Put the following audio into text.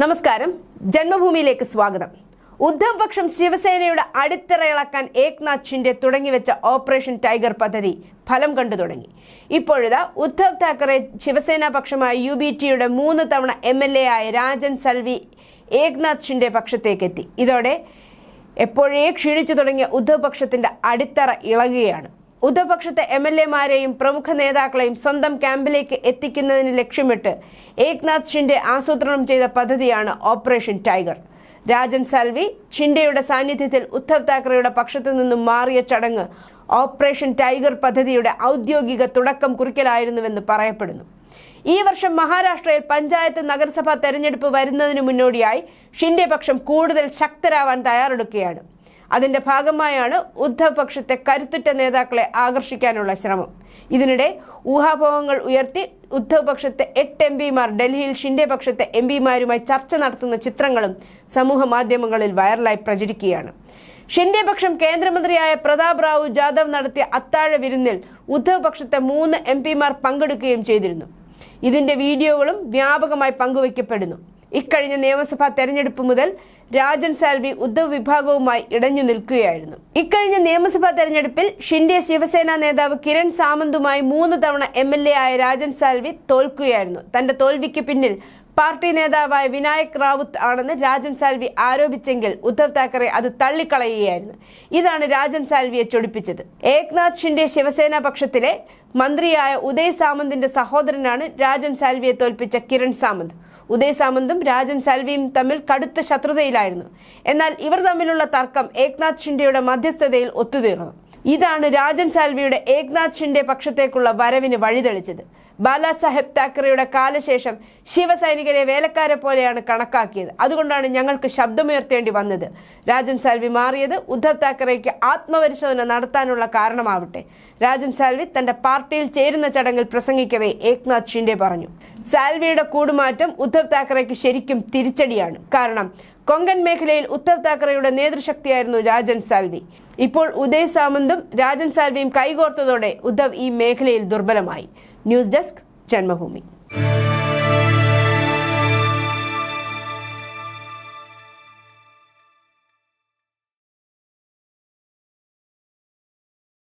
നമസ്കാരം. ജന്മഭൂമിയിലേക്ക് സ്വാഗതം. ഉദ്ധവ് പക്ഷം ശിവസേനയുടെ അടിത്തറയിളക്കാൻ ഏക്നാഥ് ഷിൻഡെ തുടങ്ങിവെച്ച ഓപ്പറേഷൻ ടൈഗർ പദ്ധതി ഫലം കണ്ടു തുടങ്ങി. ഇപ്പോഴിതാ ഉദ്ധവ് താക്കറെ ശിവസേന പക്ഷമായ യു ബി ടിയുടെ മൂന്ന് തവണ എം എൽ എ ആയ രാജൻ സൽവി ഏക്നാഥ് ഷിൻഡെ പക്ഷത്തേക്കെത്തി. ഇതോടെ എപ്പോഴേ ക്ഷീണിച്ചു തുടങ്ങിയ ഉദ്ധവ് പക്ഷത്തിന്റെ അടിത്തറ ഇളകുകയാണ്. ഉദ്ധവ് പക്ഷത്തെ എം എൽ എമാരെയും പ്രമുഖ നേതാക്കളെയും സ്വന്തം ക്യാമ്പിലേക്ക് എത്തിക്കുന്നതിന് ലക്ഷ്യമിട്ട് ഏക്നാഥ് ഷിൻഡെ ആസൂത്രണം ചെയ്ത പദ്ധതിയാണ് ഓപ്പറേഷൻ ടൈഗർ. രാജൻ സാൽവി ഷിൻഡെയുടെ സാന്നിധ്യത്തിൽ ഉദ്ധവ് താക്കറെയുടെ പക്ഷത്തു നിന്നും മാറിയ ചടങ്ങ് ഓപ്പറേഷൻ ടൈഗർ പദ്ധതിയുടെ ഔദ്യോഗിക തുടക്കം കുറിക്കലായിരുന്നുവെന്ന് പറയപ്പെടുന്നു. ഈ വർഷം മഹാരാഷ്ട്രയിൽ പഞ്ചായത്ത് നഗരസഭാ തെരഞ്ഞെടുപ്പ് വരുന്നതിന് മുന്നോടിയായി ഷിൻഡെ പക്ഷം കൂടുതൽ ശക്തരാവാൻ തയ്യാറെടുക്കുകയാണ്. അതിന്റെ ഭാഗമായാണ് ഉദ്ധവ് പക്ഷത്തെ കരുത്തുറ്റ നേതാക്കളെ ആകർഷിക്കാനുള്ള ശ്രമം. ഇതിനിടെ ഊഹാപോഹങ്ങൾ ഉയർത്തി ഉദ്ധവ് പക്ഷത്തെ എട്ട് എം പിമാർ ഡൽഹിയിൽ ഷിൻഡെ പക്ഷത്തെ എം പിമാരുമായി ചർച്ച നടത്തുന്ന ചിത്രങ്ങളും സമൂഹ മാധ്യമങ്ങളിൽ വൈറലായി പ്രചരിക്കുകയാണ്. ഷിൻഡെ പക്ഷം കേന്ദ്രമന്ത്രിയായ പ്രതാപ് റാവു ജാദവ് നടത്തിയ അത്താഴ വിരുന്നിൽ ഉദ്ധവ് പക്ഷത്തെ മൂന്ന് എം പിമാർ പങ്കെടുക്കുകയും ചെയ്തിരുന്നു. ഇതിന്റെ വീഡിയോകളും വ്യാപകമായി പങ്കുവയ്ക്കപ്പെടുന്നു. ഇക്കഴിഞ്ഞ നിയമസഭാ തെരഞ്ഞെടുപ്പ് മുതൽ രാജൻ സാൽവി ഉദ്ധവ് വിഭാഗവുമായി ഇടഞ്ഞു നിൽക്കുകയായിരുന്നു. ഇക്കഴിഞ്ഞ നിയമസഭാ തെരഞ്ഞെടുപ്പിൽ ഷിൻഡെ ശിവസേന നേതാവ് കിരൺ സാമന്തുമായി മൂന്ന് തവണ എം ആയ രാജൻ സാൽവി തോൽക്കുകയായിരുന്നു. തന്റെ തോൽവിക്ക് പിന്നിൽ പാർട്ടി നേതാവായ വിനായക് റാവുത്ത് ആണെന്ന് രാജൻ സാൽവി ആരോപിച്ചെങ്കിൽ ഉദ്ധവ് താക്കറെ അത് തള്ളിക്കളയുകയായിരുന്നു. ഇതാണ് രാജൻ സാൽവിയെ ചൊടിപ്പിച്ചത്. ഏക്നാഥ് ഷിൻഡെ ശിവസേന പക്ഷത്തിലെ മന്ത്രിയായ ഉദയ് സാമന്തിന്റെ സഹോദരനാണ് രാജൻ സാൽവിയെ തോൽപ്പിച്ച കിരൺ സാമന്ത്. ഉദയ് സാമന്തും രാജൻ സാൽവിയും തമ്മിൽ കടുത്ത ശത്രുതയിലായിരുന്നു. എന്നാൽ ഇവർ തമ്മിലുള്ള തർക്കം ഏക്നാഥ് ഷിൻഡെയുടെ മധ്യസ്ഥതയിൽ ഒത്തുതീർന്നു. ഇതാണ് രാജൻ സാൽവിയുടെ ഏക്നാഥ് ഷിൻഡെ പക്ഷത്തേക്കുള്ള വരവിന് വഴിതെളിച്ചത്. ബാലാസാഹെബ് താക്കറയുടെ കാലശേഷം ശിവസൈനികരെ വേലക്കാരെ പോലെയാണ് കണക്കാക്കിയത്. അതുകൊണ്ടാണ് ഞങ്ങൾക്ക് ശബ്ദമുയർത്തേണ്ടി വന്നത്. രാജൻ സാൽവി മാറിയത് ഉദ്ധവ് താക്കറേക്ക് ആത്മപരിശോധന നടത്താനുള്ള കാരണമാവട്ടെ. രാജൻ സാൽവി തന്റെ പാർട്ടിയിൽ ചേരുന്ന ചടങ്ങിൽ പ്രസംഗിക്കവേ ഏക്നാഥ് ഷിൻഡെ പറഞ്ഞു. സാൽവിയുടെ കൂടുമാറ്റം ഉദ്ധവ് താക്കറേക്ക് ശരിക്കും തിരിച്ചടിയാണ്. കാരണം കൊങ്കൺ മേഖലയിൽ ഉദ്ധവ് താക്കറെയുടെ നേതൃശക്തിയായിരുന്നു രാജൻ സാൽവി. ഇപ്പോൾ ഉദയ് സാമന്തും രാജൻ സാൽവിയും കൈകോർത്തതോടെ ഉദ്ധവ് ഈ മേഖലയിൽ ദുർബലമായി. News desk Janmabhumi.